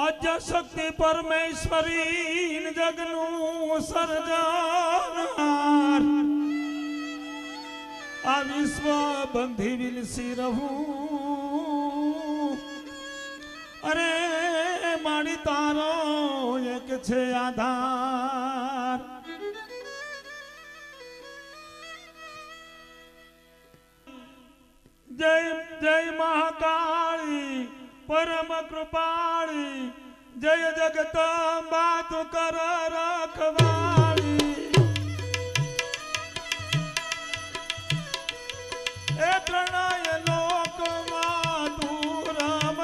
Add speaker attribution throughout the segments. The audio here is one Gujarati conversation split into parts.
Speaker 1: આદ્ય શક્તિ પરમેશ્વરી જગનું સર્જનાર. આ વિશ્વ બંધી વિલસી રહું? અરે મારી તારો એક છે આધાર. જય જય મહાકાળી. પરમ કૃપાળી જય જગતંબા તું કર રખવાળી. એ ત્રણય લોકમાં તું રામ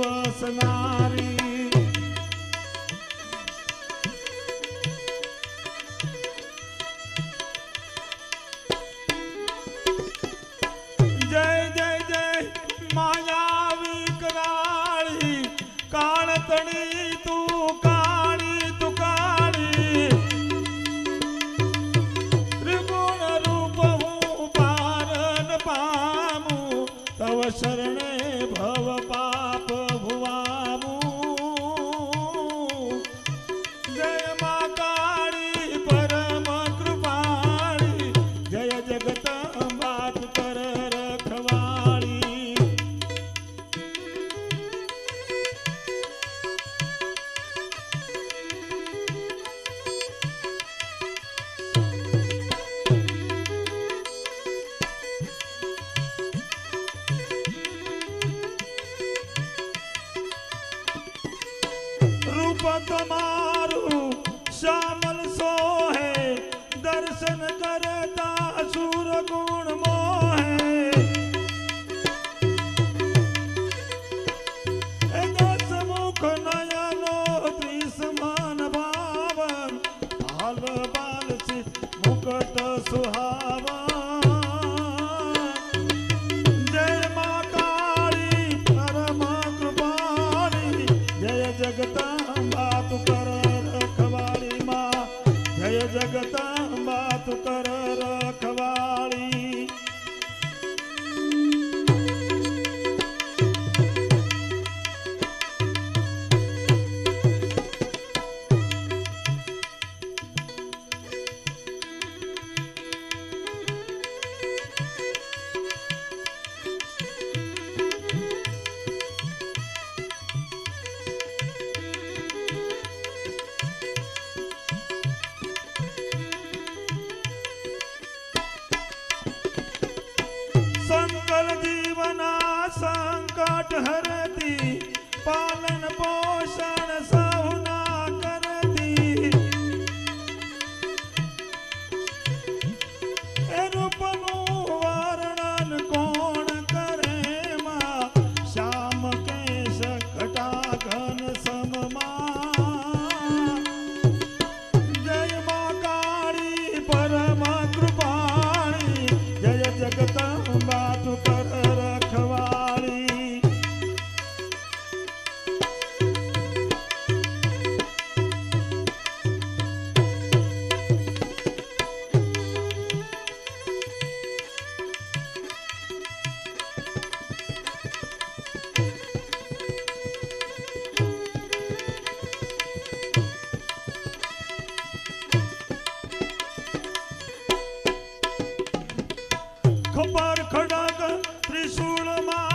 Speaker 1: વસનારી. हर ખબર ખડક ત્રિશુળમાં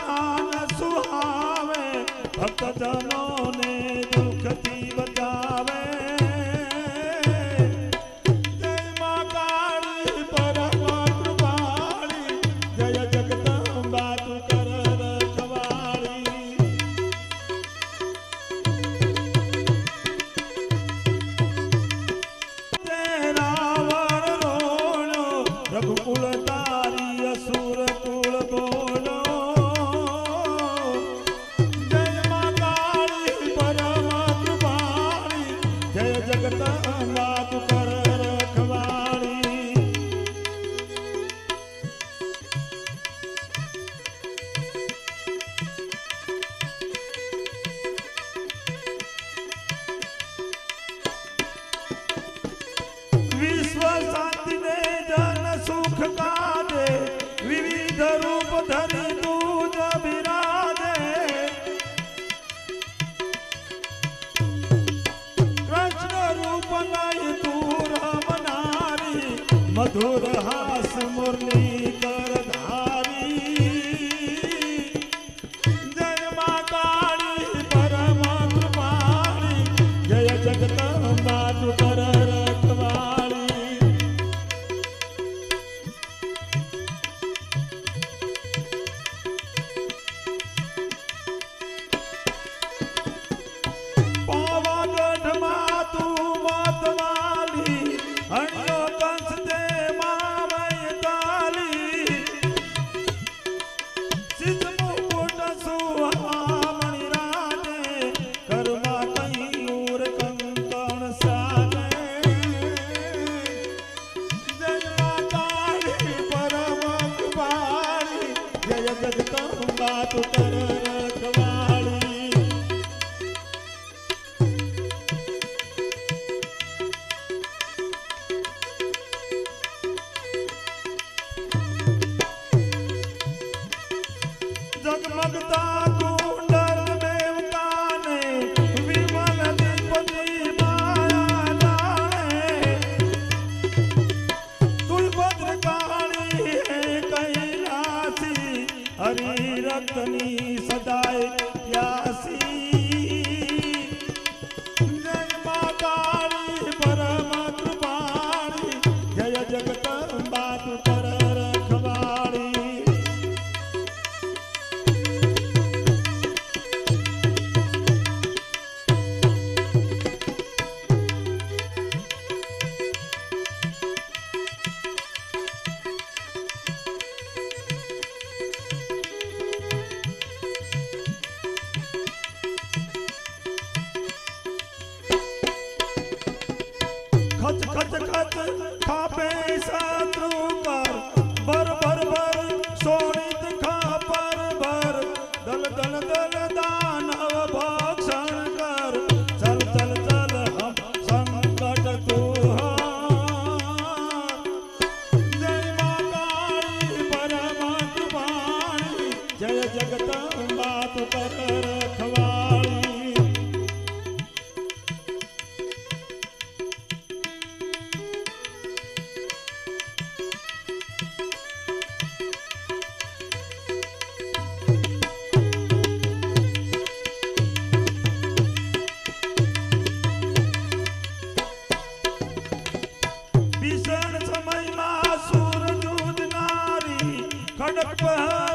Speaker 1: સ્નાન સુહાવે ભક્તજનોને દુઃખથી બચાવે. दूर જગદંબા તું અંતની સદાય ખડક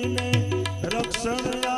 Speaker 1: જગત ઉધાર્યું, ઋષિ મુનિને રક્ષણ